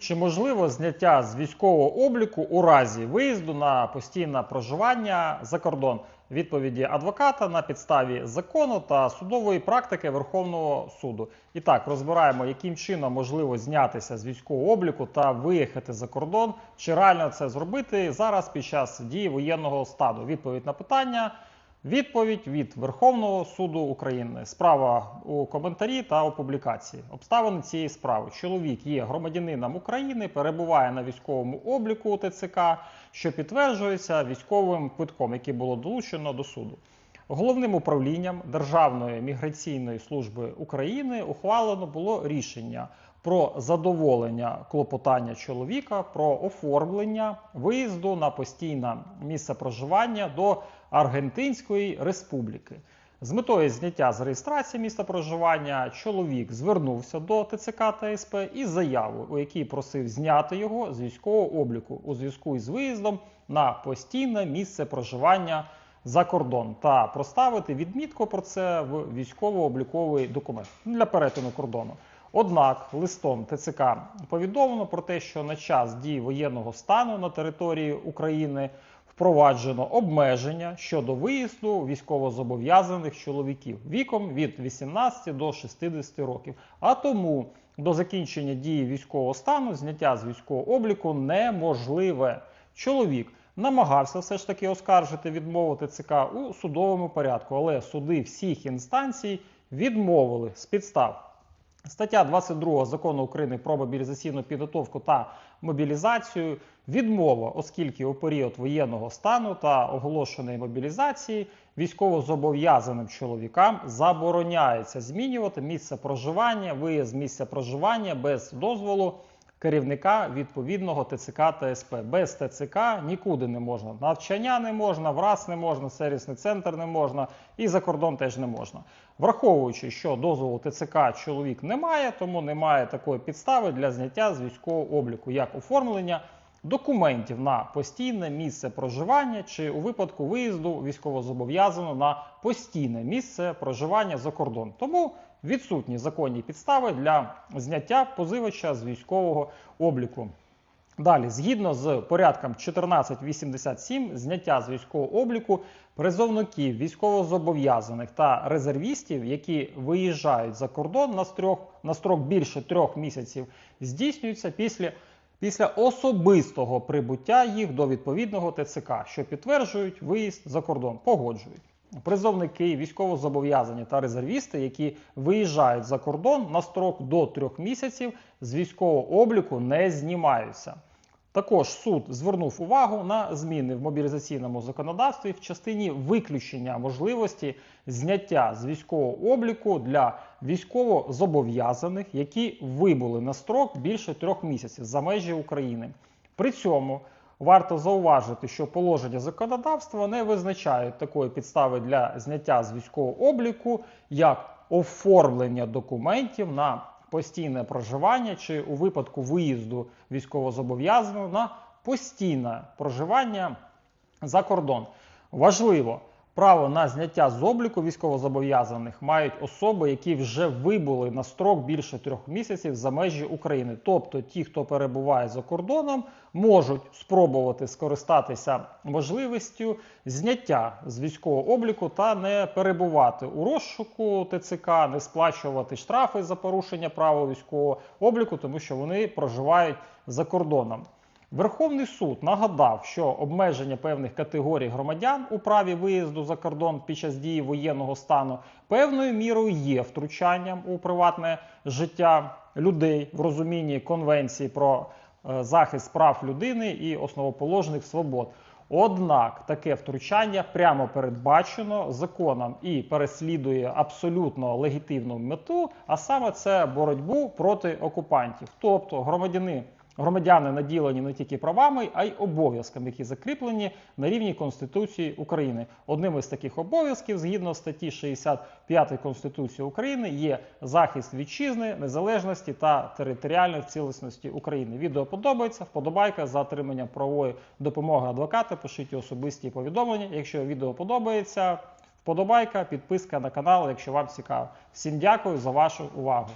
Чи можливо зняття з військового обліку у разі виїзду на постійне проживання за кордон? Відповіді адвоката на підставі закону та судової практики Верховного суду. І так розбираємо, яким чином можливо знятися з військового обліку та виїхати за кордон. Чи реально це зробити зараз під час дії воєнного стану? Відповідь на питання. Відповідь від Верховного суду України. Справа у коментарі та у публікації. Обставини цієї справи. Чоловік є громадянином України, перебуває на військовому обліку ТЦК, що підтверджується військовим квитком, який було долучено до суду. Головним управлінням Державної міграційної служби України ухвалено було рішення про задоволення клопотання чоловіка про оформлення виїзду на постійне місце проживання до Аргентинської Республіки. З метою зняття з реєстрації місця проживання чоловік звернувся до ТЦК та СП із заявою, у якій просив зняти його з військового обліку у зв'язку із виїздом на постійне місце проживання за кордон та проставити відмітку про це в військово-обліковий документ для перетину кордону. Однак листом ТЦК повідомлено про те, що на час дії воєнного стану на території України впроваджено обмеження щодо виїзду військовозобов'язаних чоловіків віком від 18 до 60 років. А тому до закінчення дії військового стану зняття з військового обліку неможливе. Чоловік намагався все ж таки оскаржити відмову ТЦК у судовому порядку, але суди всіх інстанцій відмовили з підстав. Стаття 22 закону України про мобілізаційну підготовку та мобілізацію відмова, оскільки у період воєнного стану та оголошеної мобілізації військовозобов'язаним чоловікам забороняється змінювати місце проживання, виїзд місця проживання без дозволу керівника відповідного ТЦК та СП. Без ТЦК нікуди не можна. Навчання не можна, враз не можна, сервісний центр не можна і за кордон теж не можна. Враховуючи, що дозволу ТЦК чоловік не має, тому немає такої підстави для зняття з військового обліку, як оформлення документів на постійне місце проживання чи у випадку виїзду військовозобов'язаного на постійне місце проживання за кордон. Тому відсутні законні підстави для зняття позивача з військового обліку. Далі, згідно з порядком 1487, зняття з військового обліку призовників, військовозобов'язаних та резервістів, які виїжджають за кордон на строк, на строк більше трьох місяців, здійснюється після, після особистого прибуття їх до відповідного ТЦК, що підтверджують виїзд за кордон, погоджують. Призовники, військовозобов'язані та резервісти, які виїжджають за кордон на строк до трьох місяців, з військового обліку не знімаються. Також суд звернув увагу на зміни в мобілізаційному законодавстві в частині виключення можливості зняття з військового обліку для військовозобов'язаних, які вибули на строк більше трьох місяців за межі України. При цьому Варто зауважити, що положення законодавства не визначають такої підстави для зняття з військового обліку, як оформлення документів на постійне проживання чи у випадку виїзду військовозобов'язаного на постійне проживання за кордон. Важливо. Право на зняття з обліку військовозобов'язаних мають особи, які вже вибули на строк більше трьох місяців за межі України. Тобто ті, хто перебуває за кордоном, можуть спробувати скористатися можливістю зняття з військового обліку та не перебувати у розшуку ТЦК, не сплачувати штрафи за порушення правил військового обліку, тому що вони проживають за кордоном. Верховний суд нагадав, що обмеження певних категорій громадян у праві виїзду за кордон під час дії воєнного стану певною мірою є втручанням у приватне життя людей в розумінні конвенції про е, захист прав людини і основоположних свобод. Однак таке втручання прямо передбачено законом і переслідує абсолютно легітимну мету, а саме це боротьбу проти окупантів, тобто громадяни. Громадяни наділені не тільки правами, а й обов'язками, які закріплені на рівні Конституції України. Одним із таких обов'язків, згідно статті 65 Конституції України, є захист вітчизни, незалежності та територіальної цілісності України. Відео подобається, вподобайка за отриманням правової допомоги адвоката. Пишіть особисті повідомлення. Якщо відео подобається, вподобайка, підписка на канал, якщо вам цікаво. Всім дякую за вашу увагу.